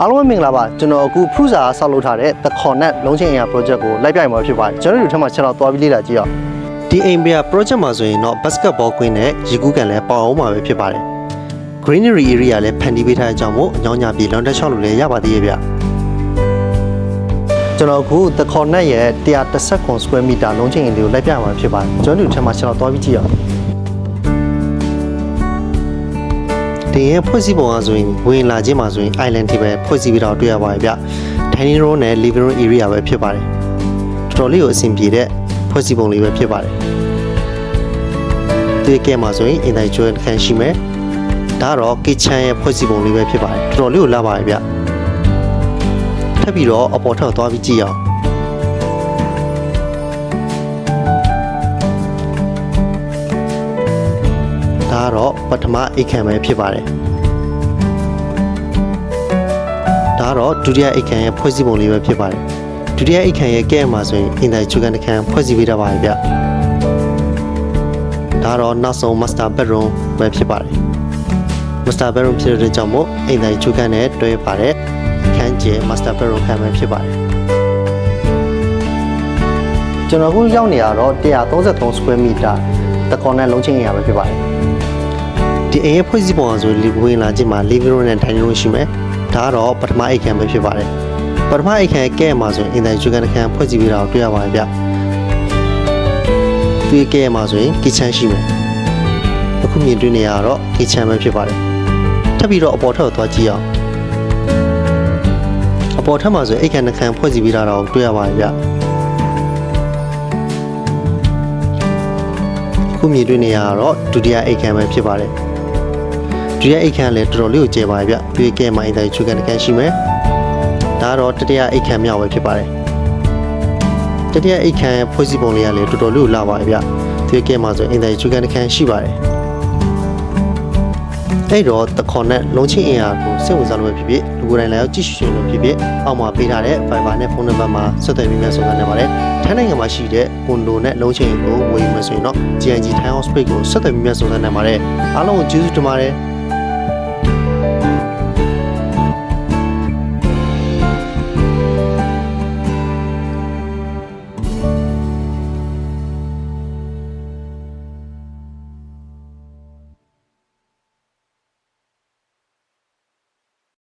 အားလုံးပဲမင်္ဂလာပါကျွန်တော်အခုဖရုစာဆောက်လုပ်ထားတဲ့ The Connect လုံးချင်းအင်အား project ကိုလိုက်ပြိုင်မှာဖြစ်ပါတယ်ကျွန်တော်တို့ဒီထက်မှချက်တော့သွားပြီးလေ့လာကြည့်အောင်ဒီအိမ်ပြ project မှာဆိုရင်တော့ basketball queen နဲ့ရေကူးကန်လည်းပေါအောင်မှာပဲဖြစ်ပါတယ် greenery area လည်းဖန်တီးပေးထားတဲ့အကြောင်းမို့အကြောင်းညာပြေ lawn touch လို့လည်းရပါသေးရဲ့ဗျကျွန်တော်အခု The Connect ရဲ့130 square meter လုံးချင်းအင်လေးကိုလိုက်ပြမှာဖြစ်ပါတယ်ကျွန်တော်တို့ဒီထက်မှချက်တော့သွားပြီးကြည့်အောင် ဒီရဲ့ဖွဲ့စည်းပုံအရဆိုရင်ဝင်လာခြင်းမှာဆိုရင် island တွေပဲဖွဲ့စည်းပြီးတော့တွေ့ရပါတယ်ဗျ dining room နဲ့ living room area ပဲဖြစ်ပါတယ်တော်တော်လေးကိုအဆင်ပြေတဲ့ဖွဲ့စည်းပုံလေးပဲဖြစ်ပါတယ်ဒီကဲမှာဆိုရင် individual ခန်းရှိမယ်ဒါကတော့ kitchen ရဲ့ဖွဲ့စည်းပုံလေးပဲဖြစ်ပါတယ်တော်တော်လေးကိုလာပါတယ်ဗျထပ်ပြီးတော့အပေါ်ထပ်သွားပြီးကြည့်အောင် ပထမအိတ်ခံပဲဖြစ်ပါတယ်ဒါကတော့ဒုတိယအိတ်ခံရဲ့ဖွဲ့စည်းပုံလေးပဲဖြစ်ပါတယ်ဒုတိယအိတ်ခံရဲ့ကဲမှာဆိုရင်အင်တာချူကန်တစ်ခန်းဖွဲ့စည်းပေးထားပါတယ်ဗျဒါကတော့နောက်ဆုံး master bedroom ပဲဖြစ်ပါတယ် master bedroom ဖြစ်တဲ့ကြောင့်မို့အင်တာချူကန်နဲ့တွဲပါတဲ့ခန်းကျဲ master bedroom ခန်းပဲဖြစ်ပါတယ်ကျွန်တော်အခုရောက်နေရတော့133 square meter တကွန်နဲ့လုံးချင်းရပဲဖြစ်ပါတယ် ဒီအိမ်ရဲ့ဖွဲ့စည်းပုံအရဆိုလီဝင်လာခြင်းမှာ living room နဲ့ dining room ရှိမယ်။ဒါကတော့ပထမအိတ်ခန်းပဲဖြစ်ပါတယ်။ပထမအိတ်ခန်းရဲ့ကဲမှာဆိုရင်အင်တာဂျူကန်တစ်ခန်းဖွဲ့စည်းပြီးတော့တွေ့ရပါတယ်ဗျ။ဒီကဲမှာဆိုရင် kitchen ရှိမယ်။အခုမြင်တွေ့နေရတော့ kitchen ပဲဖြစ်ပါတယ်။ထပ်ပြီးတော့အပေါ်ထပ်ကိုသွားကြည့်အောင်။အပေါ်ထပ်မှာဆိုရင်အိတ်ခန်းတစ်ခန်းဖွဲ့စည်းပြီးတော့တွေ့ရပါတယ်ဗျ။အခုမြင်တွေ့နေရတော့ဒုတိယအိတ်ခန်းပဲဖြစ်ပါတယ်။ ဒီရဲ့အိတ်ခမ်းလည်းတော်တော်လေးကိုကျဲပါရဲ့ဗျတွေ့ကဲမှအိမ်တိုင်းချူကန်တစ်ခန်းရှိမယ်ဒါကတော့တတိယအိတ်ခမ်းမြောက်ပဲဖြစ်ပါတယ်တတိယအိတ်ခမ်းရဲ့ဖွဲ့စည်းပုံလေးကလည်းတော်တော်လေးကိုလာပါရဲ့ဗျတွေ့ကဲမှဆိုအိမ်တိုင်းချူကန်တစ်ခန်းရှိပါတယ်အဲ့တော့တခွန်နဲ့လုံးချင်းအင်အားကိုစိတ်ဝင်စားလို့ပဲဖြစ်ဖြစ်လူကိုယ်တိုင်လည်းကြည့်ရှုလို့ဖြစ်ဖြစ်အောက်မှာပေးထားတဲ့ Viber နဲ့ဖုန်းနံပါတ်မှာဆက်သွယ်ပြီးမှစုံစမ်းနေပါတယ်ထိုင်းနိုင်ငံမှာရှိတဲ့ကွန်ဒိုနဲ့လုံးချင်းကိုဝယ်ယူမယ်ဆိုရင်တော့ GNG Thai House Page ကိုဆက်သွယ်ပြီးမှစုံစမ်းနိုင်ပါတယ်အားလုံးကိုကျေးဇူးတင်ပါတယ်